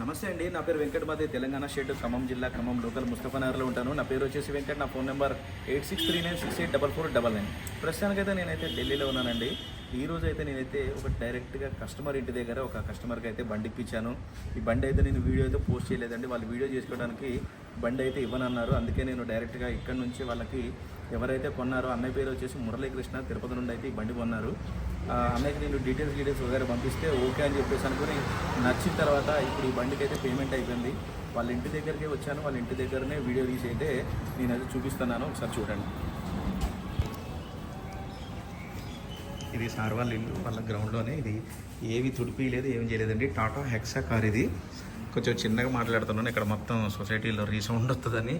నమస్తే అండి నా పేరు వెంకటమాదే తెలంగాణ స్టేట్ ఖమ్మం జిల్లా ఖమ్మం లోకల్ ముస్తఫానగర్లో ఉంటాను. నా పేరు వచ్చేసి వెంకట్ నా phone number eight six three nine six eight double four double nine. ప్రస్తుతానికైతే నేనైతే ఢిల్లీలో ఉన్నానండి. ఈ రోజు అయితే నేనైతే ఒక డైరెక్ట్గా కస్టమర్ ఇంటి దగ్గర ఒక కస్టమర్కి అయితే బండి ఇప్పించాను. ఈ బండి అయితే నేను వీడియో అయితే పోస్ట్ చేయలేదండి. వాళ్ళు వీడియో చేసుకోవడానికి బండి అయితే ఇవ్వనన్నారు. అందుకే నేను డైరెక్ట్గా ఇక్కడ నుంచి వాళ్ళకి ఎవరైతే కొన్నారో అన్నయ్య పేరు వచ్చేసి మురళీకృష్ణ తిరుపతి నుండి అయితే ఈ బండి కొన్నారు. అన్నయ్యకి నేను డీటెయిల్స్ డీటెయిల్స్ వగేరే పంపిస్తే ఓకే అని చెప్పేసి అనుకుని నచ్చిన తర్వాత ఇప్పుడు ఈ బండికి అయితే పేమెంట్ అయిపోయింది. వాళ్ళ ఇంటి దగ్గరికి వచ్చాను. వాళ్ళ ఇంటి దగ్గరనే వీడియో తీసి అయితే నేను అది చూపిస్తున్నాను. ఒకసారి చూడండి. ఇది సార్ వాళ్ళ ఇల్లు వాళ్ళ గ్రౌండ్లోనే ఇది. ఏవి తుడిపి లేదు ఏం చేయలేదండి. టాటా హెక్సా కార్ ఇది. కొంచెం చిన్నగా మాట్లాడుతున్నాను. ఇక్కడ మొత్తం సొసైటీలో రీసౌండ్ వస్తుందని.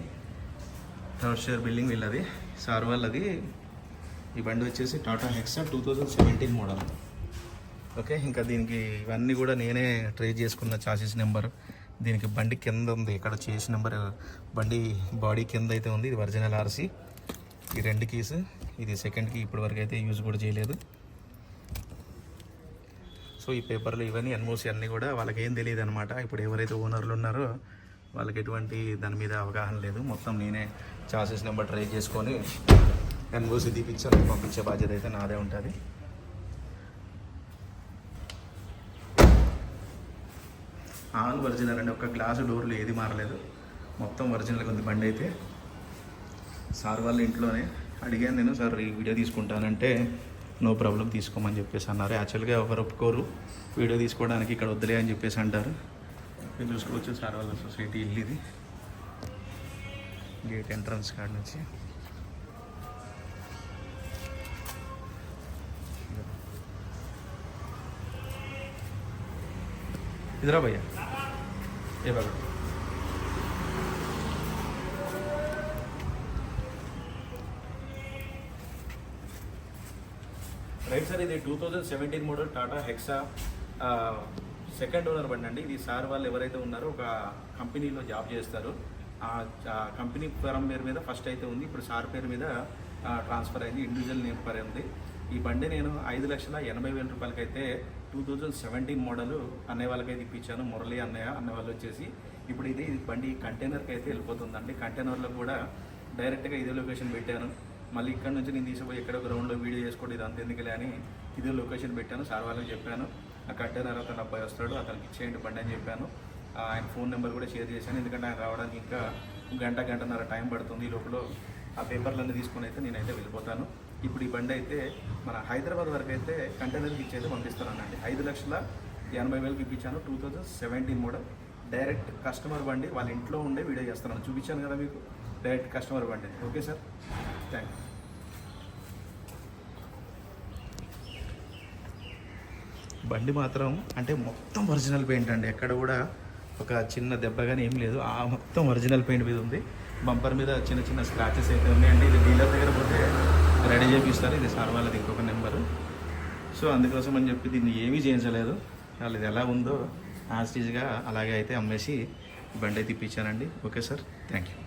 థర్డ్ షేర్ బిల్డింగ్ వీళ్ళది సార్ వాళ్ళది. ఈ బండి వచ్చేసి Tata Hexa two thousand seventeen model okay ఇంకా దీనికి ఇవన్నీ కూడా నేనే ట్రేస్ చేసుకున్న చాసెస్ నెంబర్ దీనికి బండి కింద ఉంది. ఇక్కడ చేసి నెంబర్ బండి బాడీ కింద అయితే ఉంది. ఇది ఒరిజినల్ ఆర్సీ ఈ రెండు కీస్ ఇది సెకండ్ కీ ఇప్పటి వరకు అయితే యూజ్ కూడా చేయలేదు. సో ఈ పేపర్లు ఇవన్నీ ఎన్ఓసి అన్నీ కూడా వాళ్ళకి ఏం తెలియదు అనమాట ఇప్పుడు ఎవరైతే ఓనర్లు ఉన్నారో వాళ్ళకి ఎటువంటి దాని మీద అవగాహన లేదు. మొత్తం నేనే చాసెస్ నెంబర్ ట్రై చేసుకొని ఎన్ఓసి తీపిచ్చాను పంపించే బాధ్యత అయితే నాదే ఉంటుంది. ఆల్ ఒరిజినల్ అండి ఒక గ్లాసు డోర్లు ఏది మారలేదు. మొత్తం ఒరిజినల్గా ఉంది బండి అయితే. సార్ వాళ్ళ ఇంట్లోనే అడిగాను నేను సార్ ఈ వీడియో తీసుకుంటానంటే నో ప్రాబ్లం తీసుకోమని చెప్పేసి అన్నారు. యాక్చువల్గా ఎవరు ఒప్పుకోరు. వీడియో తీసుకోవడానికి ఇక్కడ వద్దులే అని చెప్పేసి అంటారు. మీరు చూసుకోవచ్చు సార్ వాళ్ళ సొసైటీ ఇల్లు ఇది గేట్ ఎంట్రన్స్ కాడ నుంచి. ఇదిరా భయ్యా. ఏ బాగా రైట్ సార్ ఇది two thousand seventeen model Tata Hexa. Second owner బండి అండి. ఇది సార్ వాళ్ళు ఎవరైతే ఉన్నారో ఒక కంపెనీలో జాబ్ చేస్తారు. ఆ కంపెనీ పరం పేరు మీద ఫస్ట్ అయితే ఉంది. ఇప్పుడు సార్ పేరు మీద ట్రాన్స్ఫర్ అయింది. ఇండివిజువల్ నేమ్ పరే ఉంది. ఈ బండి నేను ఐదు లక్షల ఎనభై వేల రూపాయలకైతే టూ థౌజండ్ సెవెంటీన్ మోడల్ అన్నయ్య వాళ్ళకైతే ఇప్పించాను. మురళి అన్నయ్య అన్నయ్య వాళ్ళు వచ్చేసి. ఇప్పుడు ఇది బండి కంటైనర్కి అయితే వెళ్ళిపోతుందండి. కంటైనర్లో కూడా డైరెక్ట్గా ఇదే లొకేషన్ పెట్టాను. మళ్ళీ ఇక్కడ నుంచి నేను తీసుకుపోయి ఎక్కడ గ్రౌండ్లో వీడియో చేసుకోండి ఇది అంత ఎందుకులే అని ఇదే లొకేషన్ పెట్టాను సార్ వాళ్ళకి చెప్పాను. ఆ కంటైనర్ అతను అబ్బాయి వస్తాడు అతనికి ఇచ్చేయండి బండి అని చెప్పాను. ఆయన ఫోన్ నెంబర్ కూడా షేర్ చేశాను ఎందుకంటే ఆయన రావడానికి ఇంకా గంట గంటన్నర టైం పడుతుంది. ఈ లోపల ఆ పేపర్లన్నీ తీసుకొని అయితే నేనైతే వెళ్ళిపోతాను. ఇప్పుడు ఈ బండి అయితే మన హైదరాబాద్ వరకు అయితే కంటైనర్కి ఇచ్చి అయితే పంపిస్తానండి ఐదు లక్షల ఎనభై వేలకి ఇప్పించాను two thousand seventeen model. Direct customer బండి వాళ్ళ ఇంట్లో ఉండే వీడియో చేస్తున్నాను చూపించాను కదా మీకు డైరెక్ట్ కస్టమర్ బండి. Okay sir? థ్యాంక్ యూ బండి మాత్రం అంటే మొత్తం ఒరిజినల్ పెయింట్ అండి. ఎక్కడ కూడా ఒక చిన్న దెబ్బ కానీ ఏం లేదు. ఆ మొత్తం ఒరిజినల్ పెయింట్ మీద ఉంది. బంపర్ మీద చిన్న చిన్న స్క్రాచెస్ అయితే ఉన్నాయండి ఇది డీలర్ దగ్గర పోతే రెడీ చేపిస్తారు. ఇది సార్ వాళ్ళది ఇంకొక నెంబరు సో అందుకోసం అని చెప్పి దీన్ని ఏమీ చేయించలేదు. వాళ్ళు ఇది ఎలా ఉందో యాస్టీజ్గా అలాగే అయితే అమ్మేసి బండి అయితే ఇప్పించానండి. Okay sir thank you